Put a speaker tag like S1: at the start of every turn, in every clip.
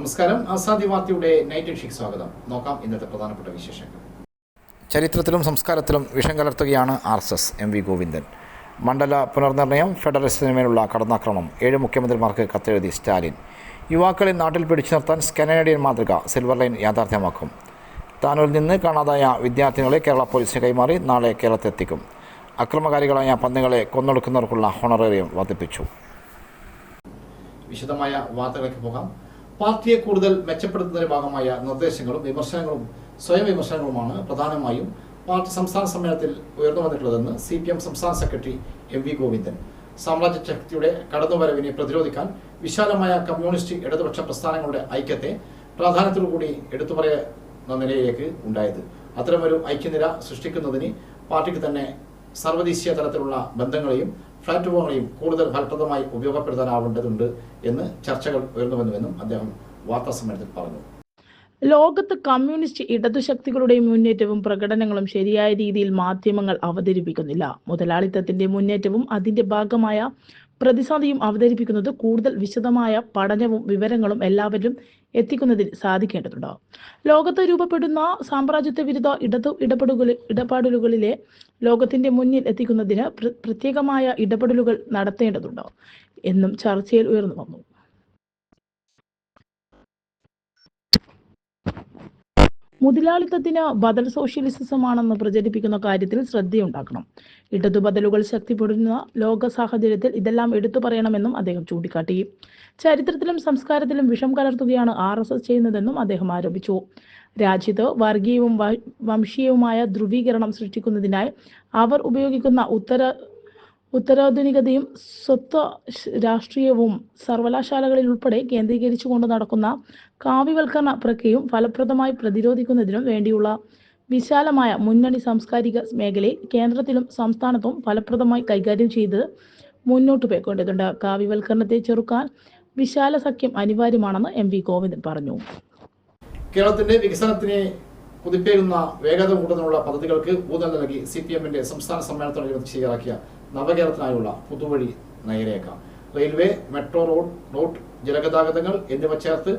S1: നമസ്കാരം. ആസാദി വാർത്തയുടെ night Schick സ്വാഗതം. നോക്കാം ഇന്നത്തെ പ്രധാനപ്പെട്ട വിശേഷങ്ങൾ.
S2: ചരിത്രത്തിലും സംസ്കാരത്തിലും വിഷം കലർത്തുകയാണ് R S S M V Govindan. മണ്ഡല പുനർനിർണയം ഫെഡറലിസത്തിനുമേലുള്ള കടന്നാക്രമണം ഏഴ് മുഖ്യമന്ത്രിമാർക്ക് കത്തെഴുതി സ്റ്റാലിൻ. യുവാക്കളെ നാട്ടിൽ പിടിച്ചു നിർത്താൻ സ്കാനേഡിയൻ മാതൃക സിൽവർ ലൈൻ യാഥാർത്ഥ്യമാക്കും. താനൂരിൽ നിന്ന് കാണാതായ വിദ്യാർത്ഥികളെ കേരള പോലീസിന് കൈമാറി നാളെ കേരളത്തിലെത്തിക്കും അക്രമകാരികളായ പന്നികളെ കൊന്നൊടുക്കുന്നവർക്കുള്ള ഹോണറേറിയം വർദ്ധിപ്പിച്ചു.
S1: വിശദമായ വാർത്തകളൊക്കെ പോകാം. പാർട്ടിയെ കൂടുതൽ മെച്ചപ്പെടുത്തുന്നതിന്റെ ഭാഗമായ നിർദ്ദേശങ്ങളും വിമർശനങ്ങളും സ്വയം വിമർശനങ്ങളുമാണ് പ്രധാനമായും പാർട്ടി സംസ്ഥാന സമ്മേളനത്തിൽ ഉയർന്നു വന്നിട്ടുള്ളതെന്ന് സി പി എം സംസ്ഥാന സെക്രട്ടറി എം വി ഗോവിന്ദൻ. സാമ്രാജ്യ ശക്തിയുടെ കടന്നുവരവിനെ പ്രതിരോധിക്കാൻ വിശാലമായ കമ്മ്യൂണിസ്റ്റ് ഇടതുപക്ഷ പ്രസ്ഥാനങ്ങളുടെ ഐക്യത്തെ പ്രാധാന്യത്തോടുകൂടി എടുത്തു പറയുന്ന നിലയിലേക്ക് ഉണ്ടായത്. അത്തരമൊരു ഐക്യനിര സൃഷ്ടിക്കുന്നതിന് പാർട്ടിക്ക് തന്നെ സർവദേശീയ തലത്തിലുള്ള ബന്ധങ്ങളെയും പ്ലാറ്റ്ഫോമുകളെയും കൂടുതൽ ഫലപ്രദമായി ഉപയോഗപ്പെടുത്താനാവേണ്ടതുണ്ട് എന്ന് ചർച്ചകൾ ഉയർന്നു വന്നുവെന്നും അദ്ദേഹം വാർത്താ സമ്മേളനത്തിൽ പറഞ്ഞു.
S3: ലോകത്ത് കമ്മ്യൂണിസ്റ്റ് ഇടതുശക്തികളുടെ മുന്നേറ്റവും പ്രകടനങ്ങളും ശരിയായ രീതിയിൽ മാധ്യമങ്ങൾ അവതരിപ്പിക്കുന്നില്ല. മുതലാളിത്തത്തിന്റെ മുന്നേറ്റവും അതിന്റെ ഭാഗമായ പ്രതിസന്ധിയും അവതരിപ്പിക്കുന്നത് കൂടുതൽ വിശദമായ പഠനവും വിവരങ്ങളും എല്ലാവരിലും എത്തിക്കുന്നതിൽ സാധിക്കേണ്ടതുണ്ട്. ലോകത്ത് രൂപപ്പെടുന്ന സാമ്രാജ്യത്വ വിരുദ്ധ ഇടതു ഇടപെടുക ഇടപാടലുകളിലെ ലോകത്തിന്റെ മുന്നിൽ എത്തിക്കുന്നതിന് പ്ര- പ്രത്യേകമായ ഇടപെടലുകൾ നടത്തേണ്ടതുണ്ട്. എന്നും ചർച്ചയിൽ ഉയർന്നു വന്നു. മുതലാളിത്തത്തിന് ബദൽ സോഷ്യലിസമാണെന്ന് പ്രചരിപ്പിക്കുന്ന കാര്യത്തിൽ ശ്രദ്ധയുണ്ടാക്കണം. ഇടതു ബദലുകൾ ശക്തിപ്പെടുന്ന ലോക സാഹചര്യത്തിൽ ഇതെല്ലാം എടുത്തു പറയണമെന്നും അദ്ദേഹം ചൂണ്ടിക്കാട്ടി. ചരിത്രത്തിലും സംസ്കാരത്തിലും വിഷം കലർത്തുകയാണ് ആർ എസ് എസ് ചെയ്യുന്നതെന്നും അദ്ദേഹം ആരോപിച്ചു. രാജ്യത്ത് വർഗീയവും വംശീയവുമായ ധ്രുവീകരണം സൃഷ്ടിക്കുന്നതിനായി അവർ ഉപയോഗിക്കുന്ന ഉത്തര ഉത്തരാധുനികതയും സ്വത്വ രാഷ്ട്രീയവും സർവകലാശാലകളിൽ ഉൾപ്പെടെ കേന്ദ്രീകരിച്ചുകൊണ്ട് നടക്കുന്ന കാവ്യവൽക്കരണ പ്രക്രിയയും ഫലപ്രദമായി പ്രതിരോധിക്കുന്നതിനും വേണ്ടിയുള്ള വിശാലമായ മുന്നണി സാംസ്കാരിക മേഖലയിൽ കേന്ദ്രത്തിലും സംസ്ഥാനത്തും ഫലപ്രദമായി കൈകാര്യം ചെയ്ത് മുന്നോട്ട് പോയിക്കൊണ്ടതുണ്ട് കാവ്യവൽക്കരണത്തെ ചെറുക്കാൻ വിശാല സഖ്യം അനിവാര്യമാണെന്ന് എം വി ഗോവിന്ദൻ പറഞ്ഞു.
S1: കേരളത്തിന്റെ വികസനത്തിന് കുതിപ്പേകുന്ന വേഗത കൂട്ടുന്നതിനുള്ള പദ്ധതികൾക്ക് ഊന്നൽ നൽകി സി പി എമ്മിന്റെ സംസ്ഥാന സമ്മേളനത്തോടനുബന്ധിച്ച് തയ്യാറാക്കിയ നവകേരളത്തിനായുള്ള പുതുവഴി നയരേഖ റെയിൽവേ മെട്രോ റോഡ് റോഡ് ജലഗതാഗതങ്ങൾ എന്നിവ ചേർത്ത്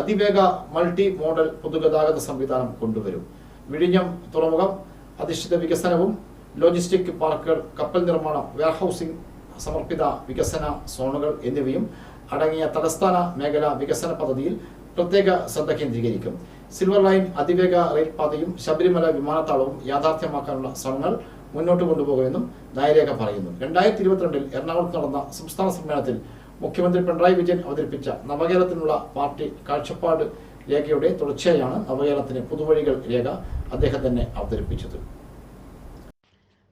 S1: അതിവേഗ മൾട്ടി മോഡൽ പൊതുഗതാഗത സംവിധാനം കൊണ്ടുവരും. വിഴിഞ്ഞം തുറമുഖം അധിഷ്ഠിത വികസനവും ലോജിസ്റ്റിക് പാർക്കുകൾ കപ്പൽ നിർമ്മാണം വെയർഹൌസിംഗ് സമർപ്പിത വികസന സോണുകൾ എന്നിവയും അടങ്ങിയ തലസ്ഥാന മേഖല വികസന പദ്ധതിയിൽ പ്രത്യേക ശ്രദ്ധ കേന്ദ്രീകരിക്കും. സിൽവർ ലൈൻ അതിവേഗ റെയിൽ പാതയും ശബരിമല വിമാനത്താവളവും യാഥാർത്ഥ്യമാക്കാനുള്ള ശ്രമങ്ങൾ മുന്നോട്ട് കൊണ്ടുപോകുമെന്നും നയരേഖ പറയുന്നു. രണ്ടായിരത്തി ഇരുപത്തിരണ്ടിൽ എറണാകുളത്ത് നടന്ന സംസ്ഥാന സമ്മേളനത്തിൽ മുഖ്യമന്ത്രി പിണറായി വിജയൻ അവതരിപ്പിച്ച നവകേരളത്തിനുള്ള പാർട്ടി കാഴ്ചപ്പാട് രേഖയുടെ തുടർച്ചയാണ് നവകേരളത്തിന് പുതുവഴികൾ രേഖ അദ്ദേഹം തന്നെ അവതരിപ്പിച്ചത്.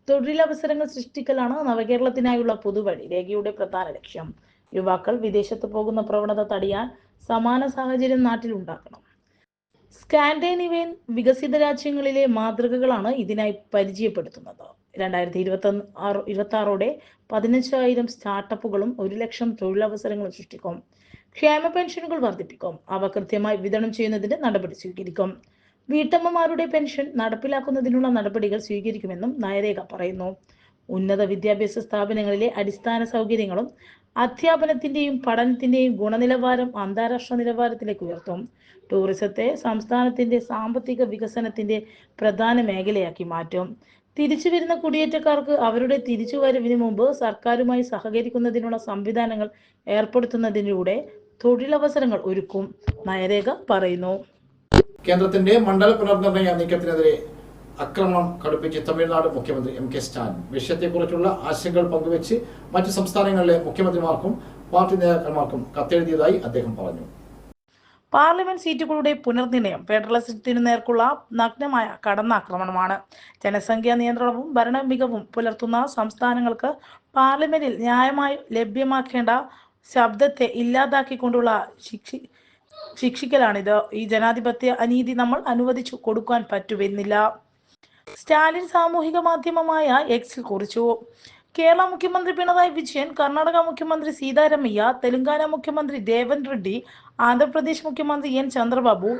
S3: തൊഴിലവസരങ്ങൾ സൃഷ്ടിക്കലാണ് നവകേരളത്തിനായുള്ള പുതുവഴി രേഖയുടെ പ്രധാന ലക്ഷ്യം. യുവാക്കൾ വിദേശത്ത് പോകുന്ന പ്രവണത തടയാൻ സമാന സാഹചര്യം നാട്ടിൽ ഉണ്ടാക്കണം സ്കാൻഡേനിവേൻ വികസിത രാജ്യങ്ങളിലെ മാതൃകകളാണ് ഇതിനായി പരിചയപ്പെടുത്തുന്നത്. രണ്ടായിരത്തി ഇരുപത്തി ആറ് ഇരുപത്തി ആറോടെ പതിനഞ്ചായിരം സ്റ്റാർട്ടപ്പുകളും ഒരു ലക്ഷം തൊഴിലവസരങ്ങളും സൃഷ്ടിക്കും. ക്ഷേമ പെൻഷനുകൾ വർദ്ധിപ്പിക്കും. അവ കൃത്യമായി വിതരണം ചെയ്യുന്നതിന് നടപടി സ്വീകരിക്കും. വീട്ടമ്മമാരുടെ പെൻഷൻ നടപ്പിലാക്കുന്നതിനുള്ള നടപടികൾ സ്വീകരിക്കുമെന്നും നയരേഖ പറയുന്നു. ഉന്നത വിദ്യാഭ്യാസ സ്ഥാപനങ്ങളിലെ അടിസ്ഥാന സൗകര്യങ്ങളും അധ്യാപനത്തിന്റെയും പഠനത്തിന്റെയും ഗുണനിലവാരം അന്താരാഷ്ട്ര നിലവാരത്തിലേക്ക് ഉയർത്തും. ടൂറിസത്തെ സംസ്ഥാനത്തിന്റെ സാമ്പത്തിക വികസനത്തിന്റെ പ്രധാന മേഖലയാക്കി മാറ്റും. തിരിച്ചു വരുന്ന കുടിയേറ്റക്കാർക്ക് അവരുടെ തിരിച്ചുവരവിന് മുമ്പ് സർക്കാരുമായി സഹകരിക്കുന്നതിനുള്ള സംവിധാനങ്ങൾ ഏർപ്പെടുത്തുന്നതിലൂടെ തൊഴിലവസരങ്ങൾ ഒരുക്കും. നയരേഖ പറയുന്നു.
S1: കേന്ദ്രത്തിന്റെ മണ്ഡല പുനർനിർണയ നീക്കത്തിനെതിരെ ആക്രമണം കടുപ്പിച്ച് തമിഴ്നാട് മുഖ്യമന്ത്രി എം കെ സ്റ്റാലിൻ. വിഷയത്തെക്കുറിച്ചുള്ള ആശങ്കകൾ പങ്കുവച്ച് മറ്റു സംസ്ഥാനങ്ങളിലെ മുഖ്യമന്ത്രിമാർക്കും പാർട്ടി നേതാക്കന്മാർക്കും കത്തെഴുതിയതായി അദ്ദേഹം പറഞ്ഞു.
S3: പാർലമെന്റ് സീറ്റുകളുടെ പുനർനിർണയം ഫെഡറലിസത്തിനു നേർക്കുള്ള നഗ്നമായ കടന്നാക്രമണമാണ്. ജനസംഖ്യാ നിയന്ത്രണവും ഭരണ മികവും പുലർത്തുന്ന സംസ്ഥാനങ്ങൾക്ക് പാർലമെന്റിൽ ന്യായമായി ലഭ്യമാക്കേണ്ട ശബ്ദത്തെ ഇല്ലാതാക്കിക്കൊണ്ടുള്ള ശിക്ഷി ശിക്ഷിക്കലാണിത്. ഈ ജനാധിപത്യ അനീതി നമ്മൾ അനുവദിച്ചു കൊടുക്കാൻ പറ്റുമെന്നില്ല. സ്റ്റാലിൻ സാമൂഹിക മാധ്യമമായ എക്സിൽ കുറിച്ചു. കേരള മുഖ്യമന്ത്രി പിണറായി വിജയൻ കർണാടക മുഖ്യമന്ത്രി സീതാരാമയ്യ തെലങ്കാന മുഖ്യമന്ത്രി ദേവൻ റെഡ്ഡി ആന്ധ്രാപ്രദേശ് മുഖ്യമന്ത്രി എൻ ചന്ദ്രബാബു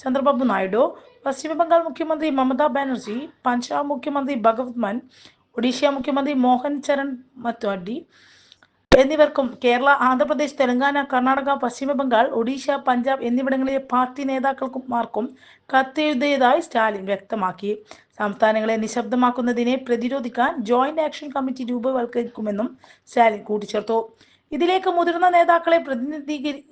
S3: ചന്ദ്രബാബു നായിഡു പശ്ചിമബംഗാൾ മുഖ്യമന്ത്രി മമതാ ബാനർജി പഞ്ചാബ് മുഖ്യമന്ത്രി ഭഗവത് മാൻ ഒഡീഷ മുഖ്യമന്ത്രി മോഹൻ ചരൺ മത്വാഡി എന്നിവർക്കും കേരള ആന്ധ്രാപ്രദേശ് തെലങ്കാന കർണാടക പശ്ചിമബംഗാൾ ഒഡീഷ പഞ്ചാബ് എന്നിവിടങ്ങളിലെ പാർട്ടി നേതാക്കൾക്കും മാർക്കും കത്തെഴുതിയതായി സ്റ്റാലിൻ വ്യക്തമാക്കി. സംസ്ഥാനങ്ങളെ നിശബ്ദമാക്കുന്നതിനെ പ്രതിരോധിക്കാൻ ജോയിന്റ് ആക്ഷൻ കമ്മിറ്റി രൂപവൽക്കരിക്കുമെന്നും സ്റ്റാലിൻ കൂട്ടിച്ചേർത്തു. ഇതിലേക്ക് മുതിർന്ന നേതാക്കളെ പ്രതിനിധീകരി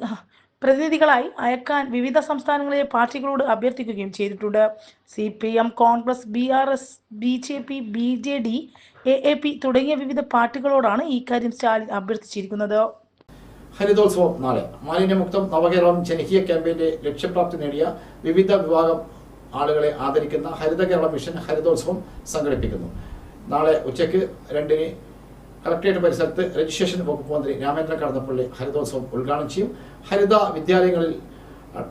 S3: പ്രതിനിധികളായി അയക്കാൻ വിവിധ സംസ്ഥാനങ്ങളിലെ പാർട്ടികളോട് അഭ്യർത്ഥിക്കുകയും ചെയ്തിട്ടുണ്ട്. C P M Congress B R S B J P B J D A A P തുടങ്ങിയ വിവിധ പാർട്ടികളോടാണ് ഇക്കാര്യം സ്റ്റാലിൻ അഭ്യർത്ഥിച്ചിരിക്കുന്നത്.
S1: ഹരിതോത്സവം നാളെ. മാലിന്യമുക്തം നവകേരളം ജനകീയ ക്യാമ്പയിന്റെ ലക്ഷ്യപ്രാപ്തി നേടിയ വിവിധ വിഭാഗം ആളുകളെ ആദരിക്കുന്ന ഹരിത കേരള മിഷൻ ഹരിതോത്സവം സംഘടിപ്പിക്കുന്നു. നാളെ ഉച്ചയ്ക്ക് രണ്ടിന് കളക്ടറേറ്റ് പരിസരത്ത് രജിസ്ട്രേഷൻ വകുപ്പ് മന്ത്രി രാമേന്ദ്ര കടന്നപ്പള്ളി ഹരിതോത്സവം ഉദ്ഘാടനം ചെയ്യും. ഹരിത വിദ്യാലയങ്ങളിൽ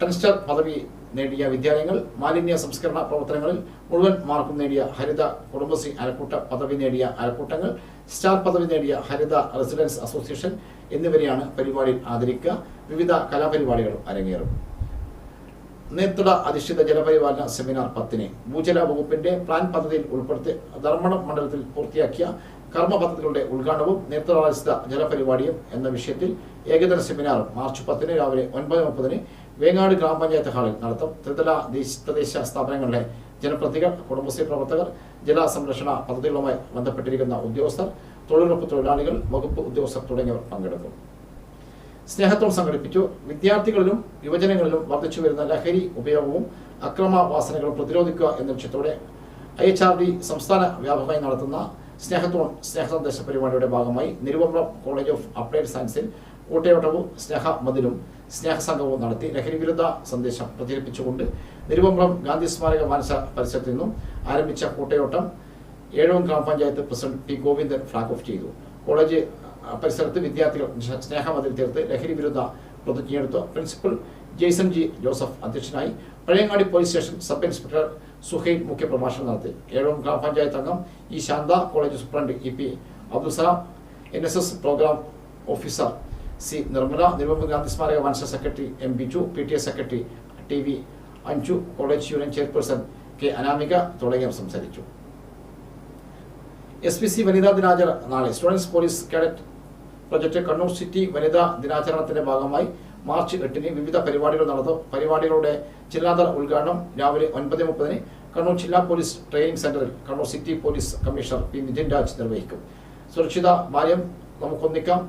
S1: ടെൻസ്റ്റർ പദവി നേടിയ വിദ്യാലയങ്ങൾ മാലിന്യ സംസ്കരണ പ്രവർത്തനങ്ങളിൽ മുഴുവൻ മാർക്കും നേടിയ ഹരിത കുടുംബശ്രീ അയൽക്കൂട്ട പദവി നേടിയ അയൽക്കൂട്ടങ്ങൾ സ്റ്റാർ പദവി നേടിയ ഹരിത റെസിഡൻസ് അസോസിയേഷൻ എന്നിവരെയാണ് പരിപാടിയിൽ ആദരിക്കുക. വിവിധ കലാപരിപാടികളും അരങ്ങേറും. നേർത്തട അധിഷ്ഠിത ജലപരിപാലന സെമിനാർ പത്തിന് ഭൂജല വകുപ്പിന്റെ പ്ലാൻ പദ്ധതിയിൽ ഉൾപ്പെടുത്തി ധർമ്മടം മണ്ഡലത്തിൽ പൂർത്തിയാക്കിയ കർമ്മ പദ്ധതികളുടെ ഉദ്ഘാടനവും നേത്രാധിഷ്ഠിത ജലപരിപാടിയും എന്ന വിഷയത്തിൽ ഏകദിന സെമിനാർ മാർച്ച് പത്തിന് രാവിലെ ഒൻപത് മുപ്പതിന് വേങ്ങാട് ഗ്രാമപഞ്ചായത്ത് ഹാളിൽ നടത്തും. ത്രിതല ദേശ- തദ്ദേശ സ്ഥാപനങ്ങളിലെ ജനപ്രതികൾ കുടുംബശ്രീ പ്രവർത്തകർ ജല സംരക്ഷണ പദ്ധതികളുമായി ബന്ധപ്പെട്ടിരിക്കുന്ന ഉദ്യോഗസ്ഥർ തൊഴിലുറപ്പ് തൊഴിലാളികൾ വകുപ്പ് ഉദ്യോഗസ്ഥർ തുടങ്ങിയവർ പങ്കെടുക്കും. സ്നേഹത്തോട് സംഘടിപ്പിച്ചു. വിദ്യാർത്ഥികളിലും യുവജനങ്ങളിലും വർദ്ധിച്ചു വരുന്ന ലഹരി ഉപയോഗവും അക്രമവാസനകളും പ്രതിരോധിക്കുക എന്ന ലക്ഷ്യത്തോടെ ഐ എച്ച് ആർ ഡി സംസ്ഥാന വ്യാപകമായി നടത്തുന്ന സ്നേഹത്തോൺ സ്നേഹ സന്ദേശ പരിപാടിയുടെ ഭാഗമായി നിരുവമ്പ്രം കോളേജ് ഓഫ് അപ്ലൈഡ് സയൻസിൽ കൂട്ടയോട്ടവും സ്നേഹ സംഘവും നടത്തി ലഹരി വിരുദ്ധ സന്ദേശം പ്രചരിപ്പിച്ചുകൊണ്ട് നിരുവമ്പ്രം ഗാന്ധി സ്മാരക മാനസ പരിസരത്ത് നിന്നും ആരംഭിച്ച കൂട്ടയോട്ടം Ezhome grama panchayat president P Govindan flag off ചെയ്തു. കോളേജ് പരിസരത്ത് വിദ്യാർത്ഥികൾ സ്നേ- സ്നേഹമതിൽ തീർത്ത് ലഹരി വിരുദ്ധ പ്രതിജ്ഞയെടുത്തു പ്രിൻസിപ്പൽ ജെയ്സൺ ജി ജോസഫ് അധ്യക്ഷനായി Pazhayangadi police station sub inspector Suhail മുഖ്യപ്രഭാഷണം നടത്തി. ഏഴവും ഗ്രാമപഞ്ചായത്ത് അംഗം E Shantha college superintendent E P Abdussalam N S S programme officer C Nirmala Nirupama Gandhi സ്മാരക വൻസ secretary M Biju P T A secretary T V Anju college union chairperson K Anamika തുടങ്ങിയവർ സംസാരിച്ചു. S P C വനിതാ ദിനാചരണം നാളെ students police cadet project Kannur city വനിതാ ദിനാചരണത്തിന്റെ ഭാഗമായി March എട്ടിന് വിവിധ പരിപാടികൾ നടന്നു. പരിപാടികളുടെ ജില്ലാതല ഉദ്ഘാടനം രാവിലെ ഒൻപത് മുപ്പതിന് കണ്ണൂർ ജില്ലാ പോലീസ് ട്രെയിനിംഗ് സെന്ററിൽ Kannur city police commissioner P. Nithin Raj നിർവഹിക്കും. സുരക്ഷിത ബാല്യം നമുക്കൊന്നിക്കാം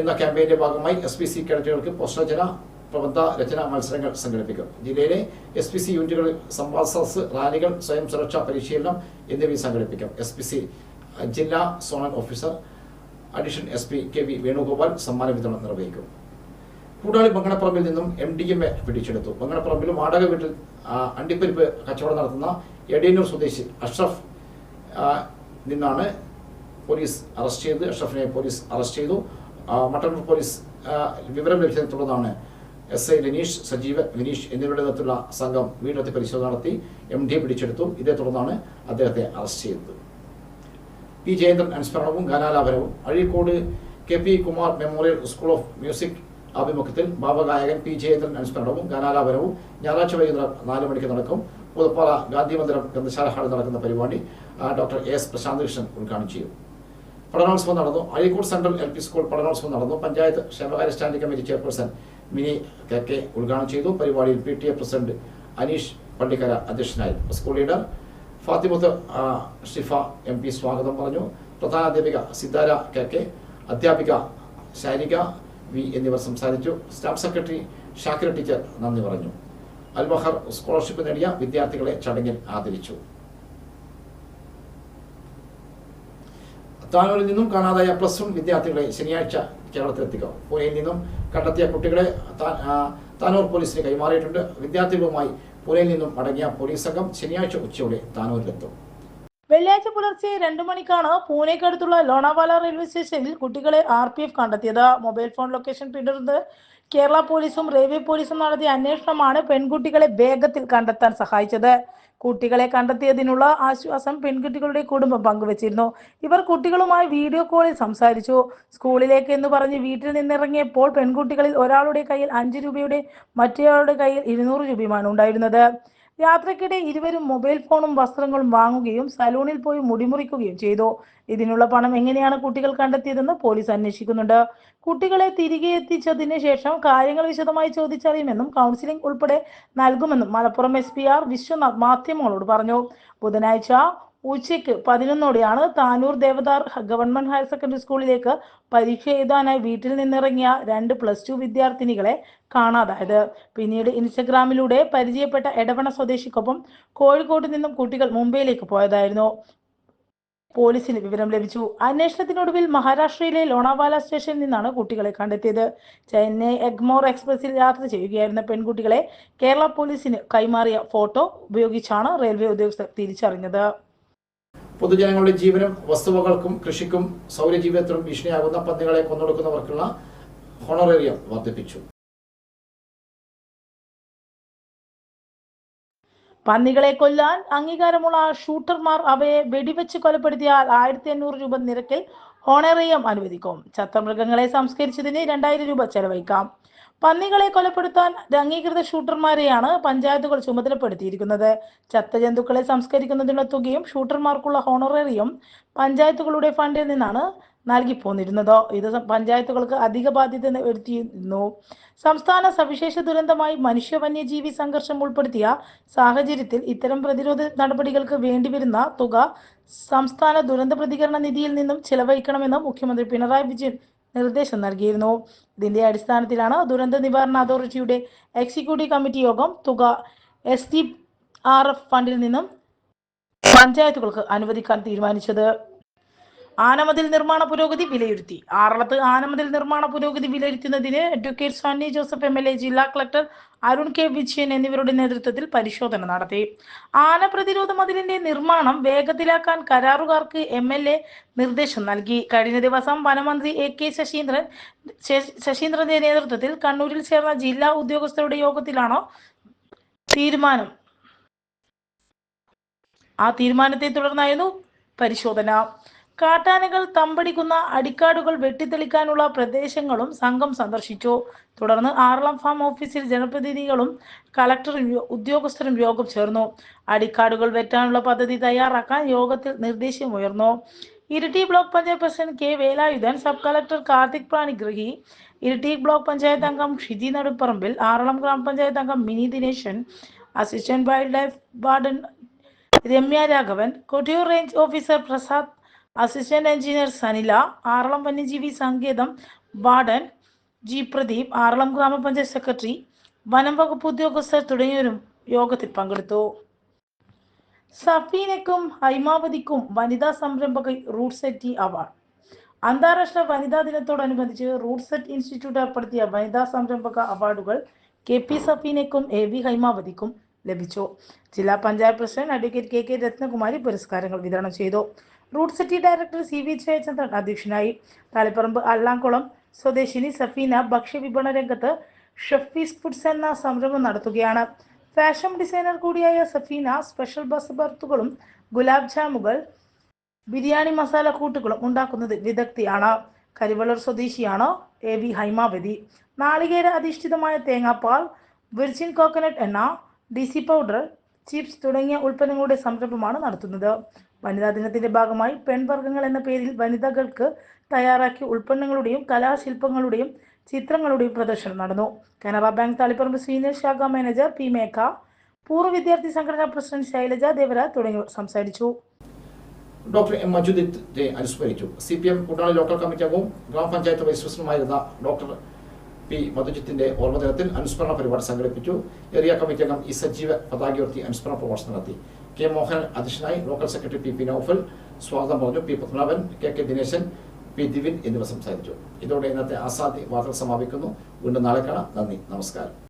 S1: എന്ന ക്യാമ്പയിന്റെ ഭാഗമായി എസ് പി സി കേഡറ്റുകൾക്ക് പുസ്തകരചന പ്രബന്ധ രചന മത്സരങ്ങൾ സംഘടിപ്പിക്കും. ജില്ലയിലെ എസ് പി സി യൂണിറ്റുകളിൽ സംവാദ സദസ് റാലികൾ സ്വയം സുരക്ഷാ പരിശീലനം എന്നിവയും സംഘടിപ്പിക്കും. എസ് പി സി ജില്ലാ zonal officer addition S P K V Venugopal സമ്മാന വിതരണം നിർവഹിക്കും. കൂടാളി ബംഗണപ്പറമ്പിൽ നിന്നും എം ഡി എം എ പിടിച്ചെടുത്തു ബംഗണപ്പറമ്പിൽ വാടക വീട്ടിൽ അണ്ടിപ്പരിപ്പ് കച്ചവടം നടത്തുന്ന എടയന്നൂർ സ്വദേശി അഷ്റഫ് നിന്നാണ് പോലീസ് അറസ്റ്റ് ചെയ്ത് അഷ്റഫിനെ പോലീസ് അറസ്റ്റ് ചെയ്തു. മട്ടന്നൂർ പോലീസ് വിവരം ലഭിച്ചതിനെ തുടർന്നാണ് എസ് ഐ ലിനീഷ് സജീവ് വിനീഷ് എന്നിവരുടെ നേതൃത്വത്തിലുള്ള സംഘം വീടെത്തി പരിശോധന നടത്തി എം ഡി പിടിച്ചെടുത്തു. ഇതേ തുടർന്നാണ് അദ്ദേഹത്തെ അറസ്റ്റ് ചെയ്തത്. പി ജയേന്ദ്രൻ അനുസ്മരണവും ഗാനാലാപനവും. Azhikode K P Kumar memorial school of music ആഭിമുഖ്യത്തിൽ ഭാവഗായകൻ പി ജയേന്ദ്രൻ അനുസ്മരണവും ഗാനാലാപനവും ഞായറാഴ്ച വൈകുന്നേരം നാല് മണിക്ക് നടക്കും. പുതുപ്പാറ ഗാന്ധി മന്ദിരം ഗ്രന്ഥശാല ഹാളിൽ നടക്കുന്ന പരിപാടി. ഡോക്ടർ എസ് പ്രശാന്ത് കൃഷ്ണൻ ഉദ്ഘാടനം ചെയ്യും. പഠനോത്സവം നടന്നു. Azhikode central L P school പഠനോത്സവം നടന്നു. പഞ്ചായത്ത് ക്ഷേമകാര്യ standing committee chairperson Mini K K ഉദ്ഘാടനം ചെയ്തു. പരിപാടിയിൽ P T A president Aneesh Pallikkara അധ്യക്ഷനായി. School leader Fathimuth Shifa M P സ്വാഗതം പറഞ്ഞു. പ്രധാന അധ്യാപിക സിദ്ധാര കെ കെ. അധ്യാപിക ശാരിക വി എന്നിവർ സംസാരിച്ചു. സ്റ്റാഫ് സെക്രട്ടറി ഷാക്കിര ടീച്ചർ നന്ദി പറഞ്ഞു. അൽബഹർ സ്കോളർഷിപ്പ് നേടിയ വിദ്യാർത്ഥികളെ ചടങ്ങിൽ ആദരിച്ചു. താനൂരിൽ നിന്നും കാണാതായ പ്ലസ് വൺ വിദ്യാർത്ഥികളെ ശനിയാഴ്ച കേരളത്തിലെത്തിക്കും. പൂനെയിൽ നിന്നും കണ്ടെത്തിയ കുട്ടികളെ താനൂർ പോലീസിന് കൈമാറിയിട്ടുണ്ട്. വിദ്യാർത്ഥികളുമായി പൂനെയിൽ നിന്നും മടങ്ങിയ പോലീസ് സംഘം ശനിയാഴ്ച ഉച്ചയോടെ താനൂരിലെത്തും.
S3: വെള്ളിയാഴ്ച പുലർച്ചെ രണ്ടു മണിക്കാണ് പൂനെക്കടുത്തുള്ള ലോണാവാല റെയിൽവേ സ്റ്റേഷനിൽ കുട്ടികളെ ആർ പി എഫ് കണ്ടെത്തിയത്. മൊബൈൽ ഫോൺ ലൊക്കേഷൻ പിന്തുടർന്ന് കേരള പോലീസും റെയിൽവേ പോലീസും നടത്തിയ അന്വേഷണമാണ് പെൺകുട്ടികളെ വേഗത്തിൽ കണ്ടെത്താൻ സഹായിച്ചത്. കുട്ടികളെ കണ്ടെത്തിയതിനുള്ള ആശ്വാസം പെൺകുട്ടികളുടെ കുടുംബം പങ്കുവച്ചിരുന്നു. ഇവർ കുട്ടികളുമായി വീഡിയോ കോളിൽ സംസാരിച്ചു. സ്കൂളിലേക്ക് എന്ന് പറഞ്ഞ് വീട്ടിൽ നിന്നിറങ്ങിയപ്പോൾ പെൺകുട്ടികളിൽ ഒരാളുടെ കയ്യിൽ അഞ്ച് രൂപയുടെ മറ്റേയാളുടെ കയ്യിൽ ഇരുന്നൂറ് രൂപയുമാണ് ഉണ്ടായിരുന്നത്. യാത്രക്കിടെ ഇരുവരും മൊബൈൽ ഫോണും വസ്ത്രങ്ങളും വാങ്ങുകയും സലൂണിൽ പോയി മുടിമുറിക്കുകയും ചെയ്തു. ഇതിനുള്ള പണം എങ്ങനെയാണ് കുട്ടികൾ കണ്ടെത്തിയതെന്ന് പോലീസ് അന്വേഷിക്കുന്നുണ്ട്. കുട്ടികളെ തിരികെ എത്തിച്ചതിന് ശേഷം കാര്യങ്ങൾ വിശദമായി ചോദിച്ചറിയുമെന്നും കൗൺസിലിംഗ് ഉൾപ്പെടെ നൽകുമെന്നും Malappuram S P R Vishwanath മാധ്യമങ്ങളോട് പറഞ്ഞു. ബുധനാഴ്ച ഉച്ചയ്ക്ക് പതിനൊന്നോടെയാണ് Tanur Devadar government higher secondary സ്കൂളിലേക്ക് പരീക്ഷ എഴുതാനായി വീട്ടിൽ നിന്നിറങ്ങിയ രണ്ട് പ്ലസ് ടു വിദ്യാർത്ഥിനികളെ കാണാതായത്. പിന്നീട് ഇൻസ്റ്റഗ്രാമിലൂടെ പരിചയപ്പെട്ട എടവണ സ്വദേശിക്കൊപ്പം കോഴിക്കോട്ട് നിന്നും കുട്ടികൾ മുംബൈയിലേക്ക് പോയതായിരുന്നു. പോലീസിന് വിവരം ലഭിച്ചു. അന്വേഷണത്തിനൊടുവിൽ മഹാരാഷ്ട്രയിലെ ലോണാവാല സ്റ്റേഷനിൽ നിന്നാണ് കുട്ടികളെ കണ്ടെത്തിയത്. ചെന്നൈ എഗ്മോർ എക്സ്പ്രസിൽ യാത്ര ചെയ്യുകയായിരുന്ന പെൺകുട്ടികളെ കേരള പോലീസിന് കൈമാറിയ ഫോട്ടോ ഉപയോഗിച്ചാണ് റെയിൽവേ ഉദ്യോഗസ്ഥർ തിരിച്ചറിഞ്ഞത്.
S1: പൊതുജനങ്ങളുടെ ജീവനും വസ്തുവകൾക്കും കൃഷിക്കും സൗരജീവിതത്തിനും ഭീഷണിയാകുന്ന പന്നികളെ കൊന്നൊടുക്കുന്നവർക്കുള്ള ഹോണറേറിയം വർദ്ധിപ്പിച്ചു.
S3: പന്നികളെ കൊല്ലാൻ അംഗീകാരമുള്ള ഷൂട്ടർമാർ അവയെ വെടിവെച്ച് കൊലപ്പെടുത്തിയാൽ ആയിരത്തി അഞ്ഞൂറ് രൂപ നിരക്കിൽ ഹോണറേറിയം അനുവദിക്കും. ചത്തമൃഗങ്ങളെ സംസ്കരിച്ചതിന് രണ്ടായിരം രൂപ ചെലവഴിക്കാം. പന്നികളെ കൊലപ്പെടുത്താൻ അംഗീകൃത ഷൂട്ടർമാരെയാണ് പഞ്ചായത്തുകൾ ചുമതലപ്പെടുത്തിയിരിക്കുന്നത്. ചത്ത ജന്തുക്കളെ സംസ്കരിക്കുന്നതിനുള്ള തുകയും ഷൂട്ടർമാർക്കുള്ള ഹോണറേറിയും പഞ്ചായത്തുകളുടെ ഫണ്ടിൽ നിന്നാണ് നൽകി പോന്നിരുന്നത് ഇത് പഞ്ചായത്തുകൾക്ക് അധിക ബാധ്യത വരുത്തിയിരുന്നു. സംസ്ഥാന സവിശേഷ ദുരന്തമായി മനുഷ്യ വന്യജീവി സംഘർഷം ഉൾപ്പെടുത്തിയ സാഹചര്യത്തിൽ ഇത്തരം പ്രതിരോധ നടപടികൾക്ക് വേണ്ടിവരുന്ന തുക സംസ്ഥാന ദുരന്ത പ്രതികരണ നിധിയിൽ നിന്നും ചെലവഴിക്കണമെന്ന് മുഖ്യമന്ത്രി പിണറായി വിജയൻ നിർദ്ദേശം നൽകിയിരുന്നു. ഇതിന്റെ അടിസ്ഥാനത്തിലാണ് ദുരന്ത നിവാരണ അതോറിറ്റിയുടെ എക്സിക്യൂട്ടീവ് കമ്മിറ്റി യോഗം തുക എസ് ഡി ആർ എഫ് ഫണ്ടിൽ നിന്നും പഞ്ചായത്തുകൾക്ക് അനുവദിക്കാൻ തീരുമാനിച്ചത്. ആനമതിൽ നിർമ്മാണ പുരോഗതി വിലയിരുത്തി. ആറളത്ത് ആനമതിൽ നിർമ്മാണ പുരോഗതി വിലയിരുത്തുന്നതിന് advocate Sunny Joseph M L A ജില്ലാ കളക്ടർ അരുൺ കെ വിജയൻ എന്നിവരുടെ നേതൃത്വത്തിൽ പരിശോധന നടത്തി. ആന പ്രതിരോധ മതിലിന്റെ നിർമ്മാണം വേഗത്തിലാക്കാൻ കരാറുകാർക്ക് എം എൽ എ നിർദ്ദേശം നൽകി. കഴിഞ്ഞ ദിവസം വനമന്ത്രി എ കെ ശശീന്ദ്രൻ ശശീന്ദ്രന്റെ നേതൃത്വത്തിൽ കണ്ണൂരിൽ ചേർന്ന ജില്ലാ ഉദ്യോഗസ്ഥരുടെ യോഗത്തിലാണോ തീരുമാനം? ആ തീരുമാനത്തെ തുടർന്നായിരുന്നു പരിശോധന. കാട്ടാനകൾ തമ്പടിക്കുന്ന അടിക്കാടുകൾ വെട്ടിത്തെളിക്കാനുള്ള പ്രദേശങ്ങളും സംഘം സന്ദർശിച്ചു. തുടർന്ന് ആറളം ഫാം ഓഫീസിൽ ജനപ്രതിനിധികളും കളക്ടറും ഉദ്യോഗസ്ഥരും യോഗം ചേർന്നു. അടിക്കാടുകൾ വെട്ടാനുള്ള പദ്ധതി തയ്യാറാക്കാൻ യോഗത്തിൽ നിർദ്ദേശമുയർന്നു. Iritty block panchayat president K Velayudhan sub collector Karthik Panigrahi Iritty block panchayat അംഗം ഷിജി നടുപ്പറമ്പിൽ ആറളം ഗ്രാമപഞ്ചായത്ത് അംഗം Mini Dineshan assistant wildlife warden Ramya Raghavan Kottiyoor range officer Prasad assistant engineer Sanila Aralam വന്യജീവി സങ്കേതം വാർഡൻ ജി പ്രദീപ് ആറളം ഗ്രാമപഞ്ചായത്ത് സെക്രട്ടറി വനം വകുപ്പ് ഉദ്യോഗസ്ഥർ തുടങ്ങിയവരും യോഗത്തിൽ പങ്കെടുത്തു. സഫീനക്കും ഹൈമാവതിക്കും വനിതാ സംരംഭക റൂട്ട് സെറ്റി അവാർഡ് അന്താരാഷ്ട്ര വനിതാ ദിനത്തോടനുബന്ധിച്ച് റൂട്ട് സെറ്റ് ഇൻസ്റ്റിറ്റ്യൂട്ട് ഏർപ്പെടുത്തിയ വനിതാ സംരംഭക അവാർഡുകൾ കെ പി സഫീനക്കും എ വി ഹൈമാവതിക്കും ലഭിച്ചു. ജില്ലാ panchayat president advocate K K Rathnakumari പുരസ്കാരങ്ങൾ വിതരണം ചെയ്തു. Root city director C V Jayachandran അധ്യക്ഷനായി. തലപ്പറമ്പ് അള്ളാംകുളം സ്വദേശിനി സഫീന ഭക്ഷ്യവിപണന രംഗത്ത് ഷെഫീസ് ഫുഡ്സ് എന്ന സംരംഭം നടത്തുകയാണ്. ഫാഷൻ ഡിസൈനർ കൂടിയായ സഫീന സ്പെഷ്യൽ ബസ് ബർത്തുകളും ഗുലാബ് ജാമുകൾ ബിരിയാണി മസാല കൂട്ടുകളും ഉണ്ടാക്കുന്നത് വിദഗ്ധയാണ്. കരിവളർ സ്വദേശിയാണ് എ വി ഹൈമാവതി. നാളികേര അധിഷ്ഠിതമായ തേങ്ങാപ്പാൽ വിർജിൻ കോക്കനട്ട് എണ്ണ ഡി സി പൗഡർ ചിപ്സ് തുടങ്ങിയ ഉൽപ്പന്നങ്ങളുടെ സംരംഭമാണ് നടത്തുന്നത്. വനിതാ ദിനത്തിന്റെ ഭാഗമായി പെൺവർഗങ്ങൾ എന്ന പേരിൽ വനിതകൾക്ക് തയ്യാറാക്കിയ ഉൽപ്പന്നങ്ങളുടെയും കലാശില്പങ്ങളുടെയും ചിത്രങ്ങളുടെയും പ്രദർശനം നടന്നു. കനറ ബാങ്ക് തളിപ്പറമ്പ് സീനിയർ ശാഖ മാനേജർ പി മേഘ പൂർവ വിദ്യാർത്ഥി സംഘടനാ പ്രസിഡന്റ് ശൈലജ ദേവരാജ് തുടങ്ങിയവർ സംസാരിച്ചു.
S1: ഡോക്ടർ എം മജുദിത്തെ അനുസ്മരിച്ചു. C P M Kuttali local committee അംഗവും ഗ്രാമപഞ്ചായത്ത് വൈസ് പ്രസിഡന്റുമായിരുന്ന ഡോക്ടർ പി മധുജിത്തിന്റെ ഓർമ്മദിനത്തിൽ അനുസ്മരണ പരിപാടി സംഘടിപ്പിച്ചു. ഏരിയ കമ്മിറ്റി അംഗം ഇ സജീവ പതാകയുയർത്തി അനുസ്മരണ പ്രഭാഷണം നടത്തി. കെ മോഹൻ അധ്യക്ഷനായി local secretary P P Noufal സ്വാഗതം പറഞ്ഞു. P Padmanabhan K K Dineshan P Divin എന്നിവർ സംസാരിച്ചു. ഇതോടെ ഇന്നത്തെ ആസാദി വാർത്തകൾ സമാപിക്കുന്നു. വീണ്ടും നാളെ കാണാം. നന്ദി. നമസ്കാരം.